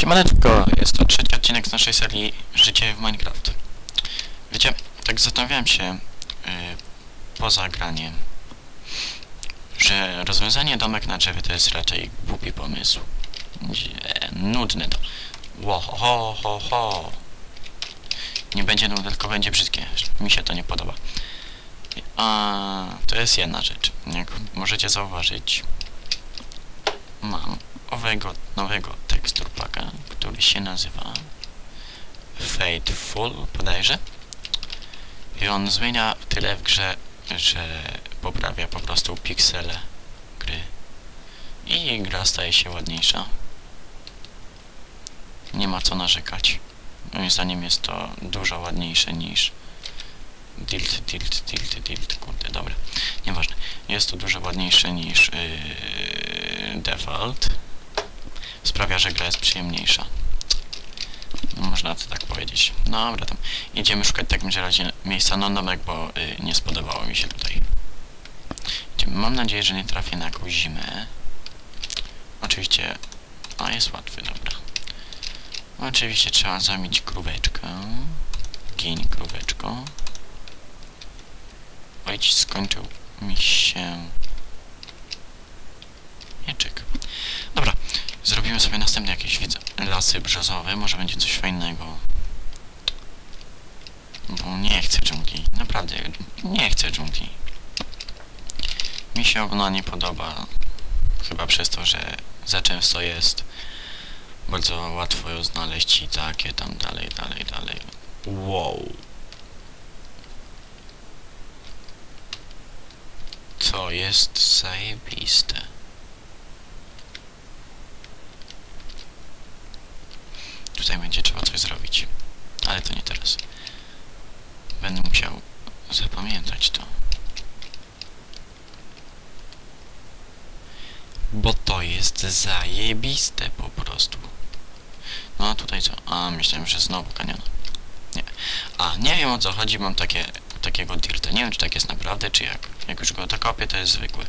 Siemaneczko, jest to trzeci odcinek z naszej serii Życie w Minecraft. Wiecie, tak zastanawiałem się yy, poza graniem, że rozwiązanie domek na drzewie to jest raczej głupi pomysł. Nudne to. Ło, ho, ho, ho, ho. Nie będzie nudne, tylko będzie brzydkie. Mi się to nie podoba. A to jest jedna rzecz. Jak możecie zauważyć, mam owego nowego tekstur packa, który się nazywa Fateful bodajże. I on zmienia tyle w grze, że poprawia po prostu piksele gry. I gra staje się ładniejsza. Nie ma co narzekać. Moim zdaniem jest to dużo ładniejsze niż Tilt, tilt, tilt, tilt, kurde, dobra, nieważne. Jest to dużo ładniejsze niż yy, Default. Sprawia, że gra jest przyjemniejsza. No, można to tak powiedzieć. Dobra, tam idziemy szukać w takim razie miejsca na domek, bo yy, nie spodobało mi się tutaj. Idziemy. Mam nadzieję, że nie trafię na jakąś zimę. Oczywiście... A, jest łatwy, dobra. Oczywiście trzeba zamieć króweczkę. Gin króweczko. Ojciec skończył mi się mieczek. Dobra, zrobimy sobie następne jakieś widzę, lasy brzozowe, może będzie coś fajnego. Bo nie chcę dżungli, naprawdę, nie chcę dżungli. Mi się ona nie podoba, chyba przez to, że za często jest. Bardzo łatwo ją znaleźć i takie tam dalej, dalej, dalej. Wow. To jest zajebiste. Tutaj będzie trzeba coś zrobić. Ale to nie teraz. Będę musiał zapamiętać to. Bo to jest zajebiste po prostu. No a tutaj co? A, myślałem, że znowu kanion. Nie. A, nie wiem o co chodzi, mam takie, takiego dirta. Nie wiem, czy tak jest naprawdę, czy jak. Jak już go dokopię, to jest zwykły.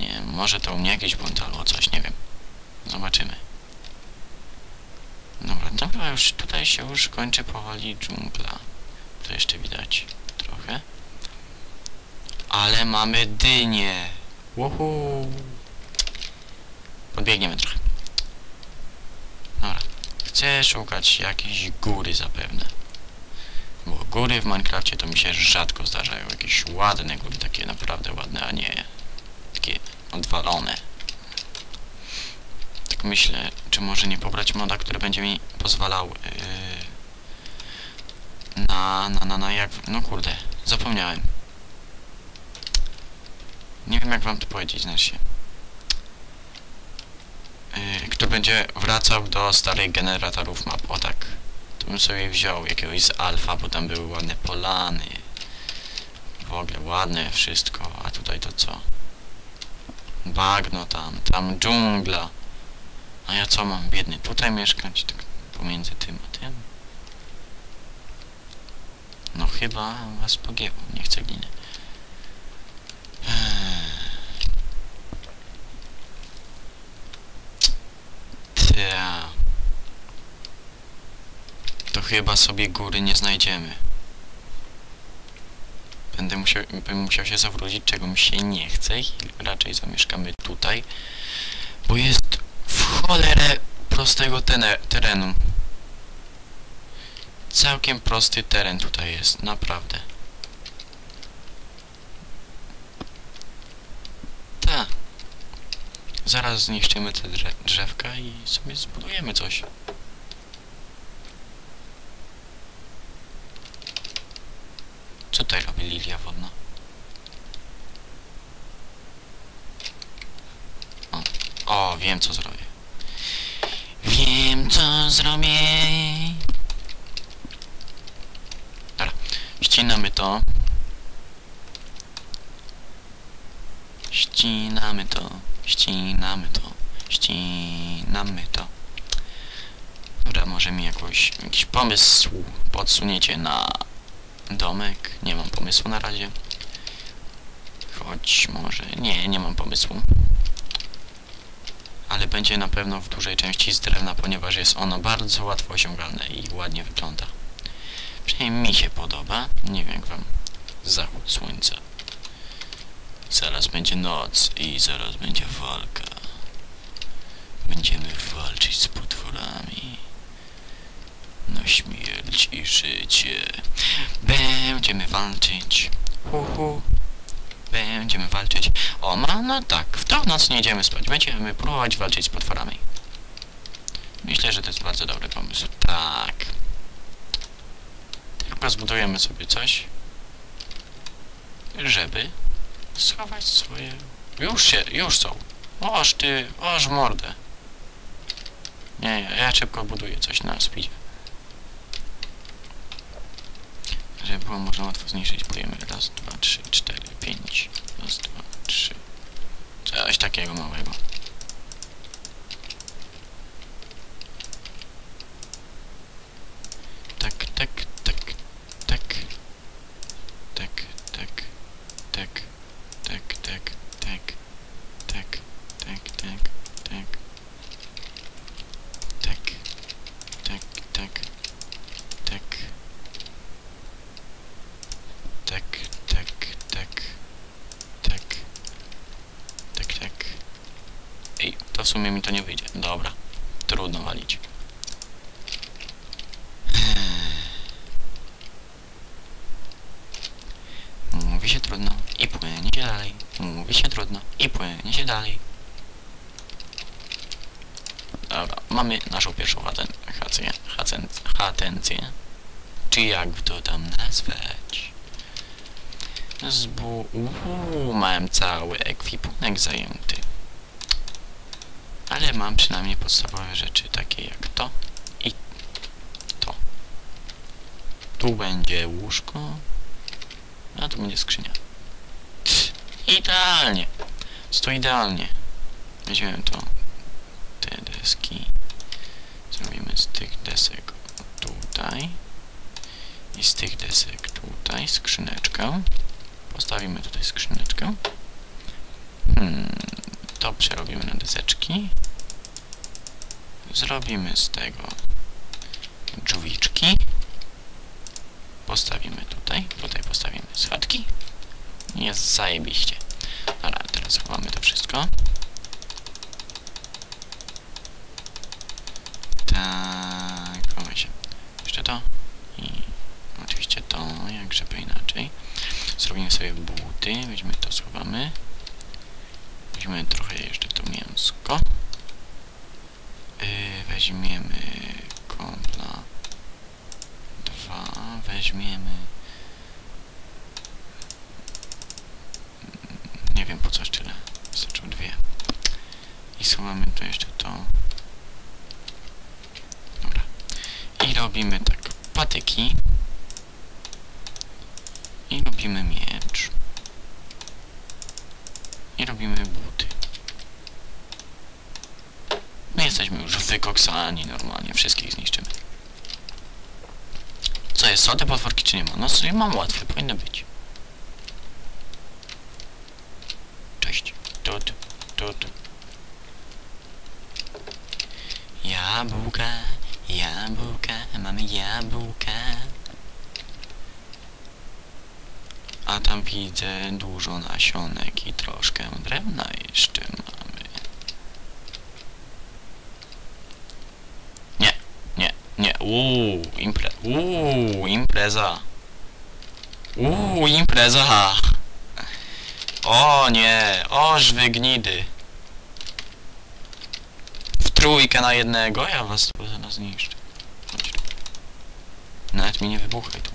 Nie wiem, może to u mnie jakiś bunt albo coś, nie wiem. Zobaczymy. Dobra, chyba już tutaj się już kończy powoli dżungla. To jeszcze widać trochę. Ale mamy dynię! Uhu. Podbiegniemy trochę. Dobra. Chcę szukać jakiejś góry zapewne. Bo góry w Minecrafcie to mi się rzadko zdarzają. Jakieś ładne góry, takie naprawdę ładne, a nie takie odwalone. Tak myślę, czy może nie pobrać moda, który będzie mi pozwalał yy, na, na, na, na jak... No kurde, zapomniałem. Nie wiem jak wam to powiedzieć, znaczy yy, Który będzie wracał do starych generatorów map, o tak. To bym sobie wziął jakiegoś z alfa, bo tam były ładne polany. W ogóle ładne wszystko, a tutaj to co? Bagno tam, tam dżungla. A ja co mam, biedny, tutaj mieszkać, tak pomiędzy tym a tym? No chyba was pogięło, nie chcę gliny. Ta. To chyba sobie góry nie znajdziemy. Będę musiał, musiał się zawrócić, czego mi się nie chce raczej zamieszkamy tutaj, bo jest cholerę prostego terenu. Całkiem prosty teren tutaj jest, naprawdę. Tak. Zaraz zniszczymy te drze drzewka i sobie zbudujemy coś. Co tutaj robi lilia wodna? O, o wiem co zrobię. Wiem co zrobię. Dobra, ścinamy to. Ścinamy to, ścinamy to, ścinamy to. Dobra, może mi jakoś, jakiś pomysł podsuniecie na domek. Nie mam pomysłu na razie. Choć może... Nie, nie mam pomysłu. Będzie na pewno w dużej części z drewna, ponieważ jest ono bardzo łatwo osiągalne i ładnie wygląda. Przynajmniej mi się podoba. Nie wiem jak wam zachód słońca. Zaraz będzie noc i zaraz będzie walka. Będziemy walczyć z potworami. Na śmierć i życie. Będziemy walczyć. Hu. Będziemy walczyć. O, ma, no tak. W tą noc nie idziemy spać. Będziemy próbować walczyć z potworami. Myślę, że to jest bardzo dobry pomysł. Tak. Tylko zbudujemy sobie coś, żeby schować swoje... Już się, już są. Oż ty, oż mordę. Nie, ja szybko buduję coś na speedzie. Było można łatwo zniszczyć, budujemy raz, dwa, trzy, cztery, pięć. Raz, dwa, trzy. Coś takiego małego. Tak, tak, tak, tak. Tak, tak, tak, tak, tak, tak, tak, tak, tak, tak. Tak, tak, tak, tak. Tak, tak, tak, tak. Tak, tak. Ej, to w sumie mi to nie wyjdzie. Dobra, trudno walić. Mówi się trudno i płynie się dalej. Mówi się trudno i płynie się dalej. Dobra, mamy naszą pierwszą haten, hację, hacen, hatencję. Czy jak to tam nazwać? Zbu... Uuu, mam cały ekwipunek zajęty. Ale mam przynajmniej podstawowe rzeczy, takie jak to i to. Tu będzie łóżko, a tu będzie skrzynia. Idealnie. To idealnie. Weźmiemy to. Te deski. Zrobimy z tych desek tutaj. I z tych desek tutaj skrzyneczkę. Postawimy tutaj skrzyneczkę. Hmm, to przerobimy na deseczki. Zrobimy z tego drzwiczki. Postawimy tutaj. Tutaj postawimy schodki. Jest zajebiście. Dobra, teraz chowamy to wszystko. Tak, chowamy się. Jeszcze to. I oczywiście to, jak żeby inaczej. Zrobimy sobie buty. Weźmy to, schowamy. Weźmiemy trochę jeszcze to mięsko. Weźmiemy kompla. Dwa. Weźmiemy... Nie wiem po co tyle. Wystarczą dwie. I schowamy tu jeszcze to. Dobra. I robimy tak patyki. I robimy miecz. I robimy buty. My jesteśmy już wykoksani normalnie. Wszystkich zniszczymy. Co jest? Są te potworki czy nie ma? No sobie mam łatwe. Powinno być. Cześć. Tut, tut. Jabłka, jabłka, mamy jabłka. A tam widzę dużo nasionek i troszkę drewna jeszcze mamy. Nie, nie, nie. Uuu, impre... Uuu, impreza. Uuu, impreza. O nie, oż wy gnidy. W trójkę na jednego, ja was tu zaraz zniszczę. Chodź. Nawet mi nie wybuchaj tu.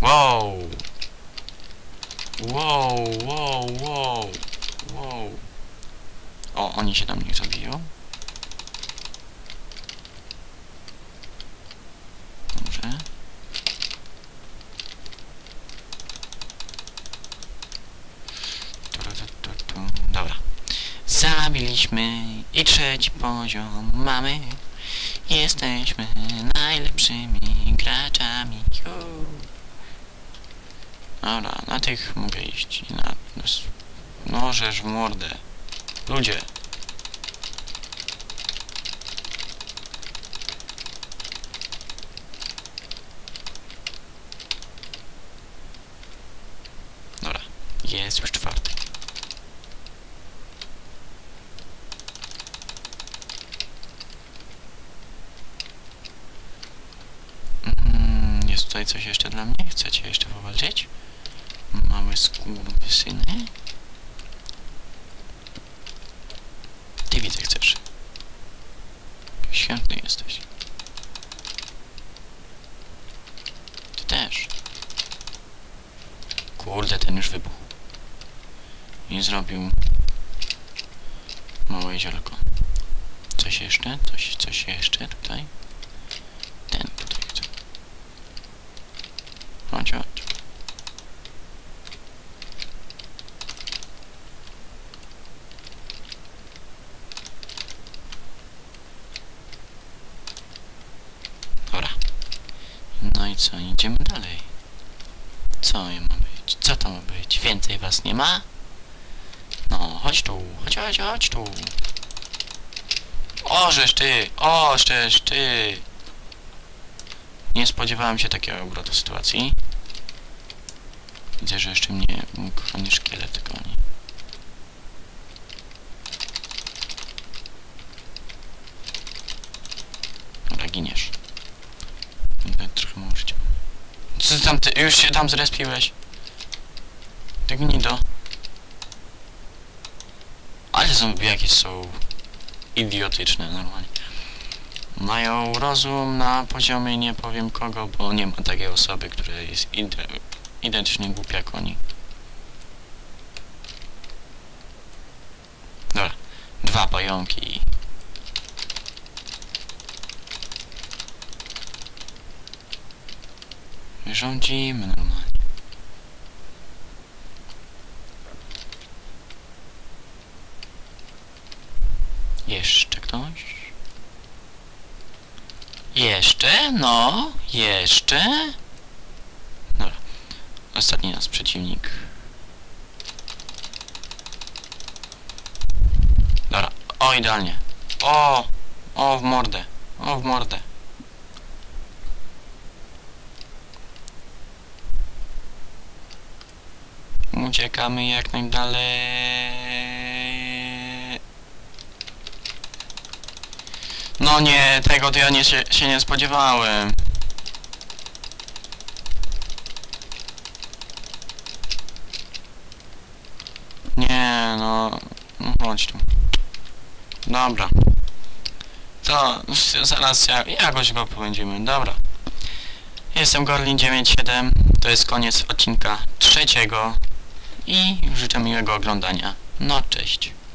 Wow. Wow, wow, wow, wow. O, oni się tam nie zabiją. Dobrze. Tu, tu, tu, tu. Dobra. Zabiliśmy i trzeci poziom mamy. Jesteśmy najlepszymi graczami. Dobra, na tych mogę iść. Na... No żeż w mordę. Ludzie. Tutaj coś jeszcze dla mnie? Chcecie jeszcze powalczyć? Małe skurwysyny? Ty widzę chcesz. Świetny jesteś. Ty też. Kurde, ten już wybuchł. I zrobił małe jeziorko. Coś jeszcze? Coś, coś jeszcze tutaj? Ten tutaj chcę. Chodź. Dobra. No i co? Idziemy dalej. Co ma być? Co to ma być? Więcej was nie ma? No, chodź tu, chodź, chodź, chodź tu. O, żeż ty! O, żeż ty! Nie spodziewałem się takiego obrotu sytuacji. Widzę, że jeszcze mnie kochany szkielet goni. Dobra, giniesz. Tutaj trochę mało życia. Co ty tam, ty już się tam zrespiłeś? Ty gnido. Ale zombie jakieś są idiotyczne normalnie. Mają rozum na poziomie nie powiem kogo, bo nie ma takiej osoby, która jest identycznie głupia jak oni. Dobra. Dwa pająki. Rządzimy normalnie. Jeszcze ktoś? Jeszcze? No, jeszcze? Ostatni nas przeciwnik. Dobra. O, idealnie. O! O, w mordę. O, w mordę. Uciekamy jak najdalej. No nie, tego to ja nie się, się nie spodziewałem. Nie, no... no chodź tu. Dobra. To zaraz ja, jakoś go pobędziemy. Dobra. Jestem Gorlin97. To jest koniec odcinka trzeciego. I życzę miłego oglądania. No, cześć.